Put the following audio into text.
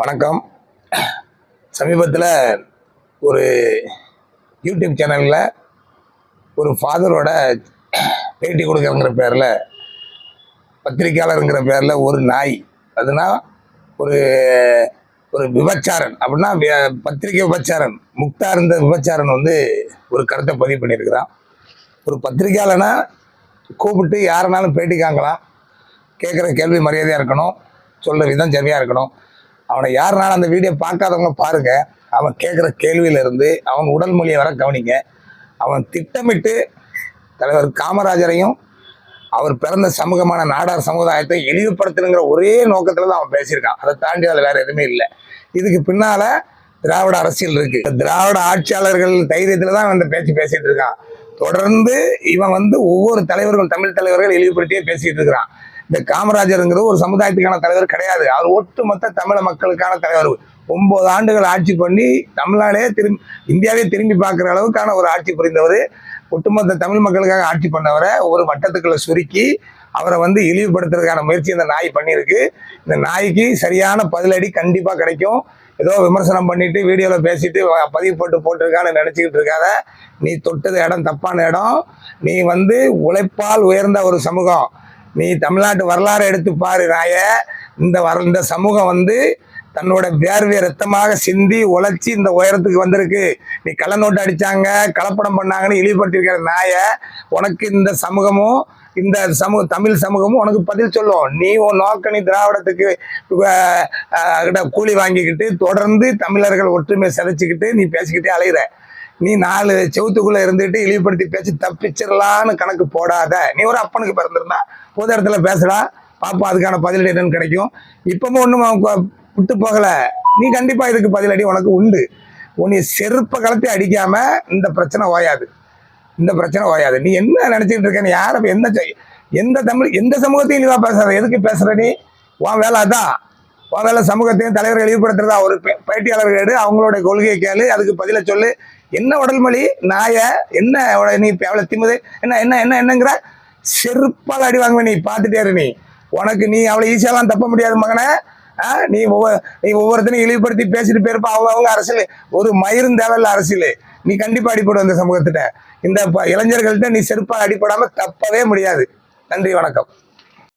வணக்கம். சமீபத்தில் ஒரு யூடியூப் சேனலில் ஒரு ஃபாதரோட பேட்டி கொடுக்குறங்கிற பேரில் பத்திரிக்கையாளருங்கிற பேரில் ஒரு நாய். அதுனா ஒரு ஒரு விபச்சாரன். அப்படின்னா பத்திரிகை பத்திரிக்கை விபச்சாரன் முக்தா இருந்த விபச்சாரன் வந்து ஒரு கருத்தை பதிவு பண்ணியிருக்கிறான். ஒரு பத்திரிக்கையாளனா கூப்பிட்டு யாருனாலும் பேட்டி காங்கலாம் கேட்குற கேள்வி மரியாதையாக இருக்கணும் சொல்கிற விதம் சரியாக இருக்கணும். அவனை யாருனாலும் அந்த வீடியோ பார்க்காதவங்க பாருங்க. அவன் கேட்குற கேள்வியிலிருந்து அவன் உடல் மொழியை வர கவனிங்க. அவன் திட்டமிட்டு தலைவர் காமராஜரையும் அவர் பிறந்த சமூகமான நாடார் சமுதாயத்தை இழிவுபடுத்தணுங்கிற ஒரே நோக்கத்தில் தான் அவன் பேசியிருக்கான். அதை தாண்டி அதில் வேற எதுவுமே இல்லை. இதுக்கு பின்னால திராவிட அரசியல் இருக்கு. திராவிட ஆட்சியாளர்கள் தைரியத்தில் தான் வந்து இந்த பேச்சு பேசிட்டு இருக்கான். தொடர்ந்து இவன் வந்து ஒவ்வொரு தலைவர்கள் தமிழ் தலைவர்கள் இழிவுபடுத்தியே பேசிட்டு இருக்கிறான். இந்த காமராஜருங்கிறது ஒரு சமுதாயத்துக்கான தலைவர் கிடையாது. அவர் ஒட்டுமொத்த தமிழ மக்களுக்கான தலைவர். ஒன்பது ஆண்டுகள் ஆட்சி பண்ணி தமிழ்நாடே திரும்பி இந்தியாவே திரும்பி பார்க்குற அளவுக்கான ஒரு ஆட்சி புரிந்தவர். ஒட்டுமொத்த தமிழ் மக்களுக்காக ஆட்சி பண்ணவரை ஒரு வட்டத்துக்குள்ள சுருக்கி அவரை வந்து இழிவுபடுத்துறதுக்கான முயற்சி இந்த நாய் பண்ணியிருக்கு. இந்த நாய்க்கு சரியான பதிலடி கண்டிப்பாக கிடைக்கும். ஏதோ விமர்சனம் பண்ணிட்டு வீடியோவில் பேசிட்டு பதிவு போட்டு போட்டிருக்கான்னு நினச்சிக்கிட்டு இருக்காத. நீ தொட்டது இடம் தப்பான இடம். நீ வந்து உழைப்பால் உயர்ந்த ஒரு சமூகம். நீ தமிழ்நாட்டு வரலாறு எடுத்து பாரு ராய. இந்த வர இந்த சமூகம் வந்து தன்னோட வேர்வை ரத்தமாக சிந்தி உழைச்சி இந்த உயரத்துக்கு வந்திருக்கு. நீ கள்ள நோட்டு அடிச்சாங்க கலப்படம் பண்ணாங்கன்னு இழிவுபடுத்தியிருக்கிற நாய உனக்கு இந்த சமூகமும் இந்த சமூக தமிழ் சமூகமும் உனக்கு பதில் சொல்லும். நீ உன் நோக்க நீ திராவிடத்துக்கு கூலி வாங்கிக்கிட்டு தொடர்ந்து தமிழர்கள் ஒற்றுமை சிதைச்சிக்கிட்டு நீ பேசிக்கிட்டே அலையிற. நீ நாலு செவுத்துக்குள்ள இருந்துட்டு இழிவுபடுத்தி பேசி தப்பிச்சிடலான்னு கணக்கு போடாத. நீ ஒரு அப்பனுக்கு பிறந்திருந்தா பொது இடத்துல பேசடா. பாப்பா அதுக்கான பதிலடி என்னன்னு கிடைக்கும். இப்பவும் ஒன்றும் விட்டு போகலை. நீ கண்டிப்பாக இதுக்கு பதிலடி உனக்கு உண்டு. உன்னை செருப்ப கலத்தி அடிக்காம இந்த பிரச்சனை ஓயாது. இந்த பிரச்சனை ஓயாது. நீ என்ன நினச்சிக்கிட்டு இருக்க யாரை என்ன எந்த எந்த தமிழ் எந்த சமூகத்தையும் நீ தான் பேசுற எதுக்கு பேசுகிற நீ? உன் வேலை அதான். உன் வேலை சமூகத்தையும் தலைவர்கள் இழிவுபடுத்துறதா? ஒரு பே- பேட்டியாளர்கள் எடு. அவங்களோட கொள்கையை கேளு. அதுக்கு பதில சொல்லு. என்ன உடல்மொழி நாய. என்ன நீ அவளை எவ்வளவு திமுது? என்ன என்ன என்ன என்னங்கிற? செருப்பால் அடி வாங்குவ நீ பார்த்துட்டே இரு நீ. உனக்கு நீ அவ்வளோ ஈஸியாலாம் தப்ப முடியாது மகனே. நீ ஒவ்வொரு நீ ஒவ்வொருத்தனையும் இழிவுபடுத்தி பேசிட்டு போயிருப்ப. அவங்க அவங்க அரசியல். ஒரு மயிரும் தேவையில்ல அரசியல். நீ கண்டிப்பாக அடிப்படும் இந்த சமூகத்திட்ட. இந்த ப- இளைஞர்கள்ட்ட நீ செருப்பால் அடிப்படாமல் தப்பவே முடியாது. நன்றி வணக்கம்.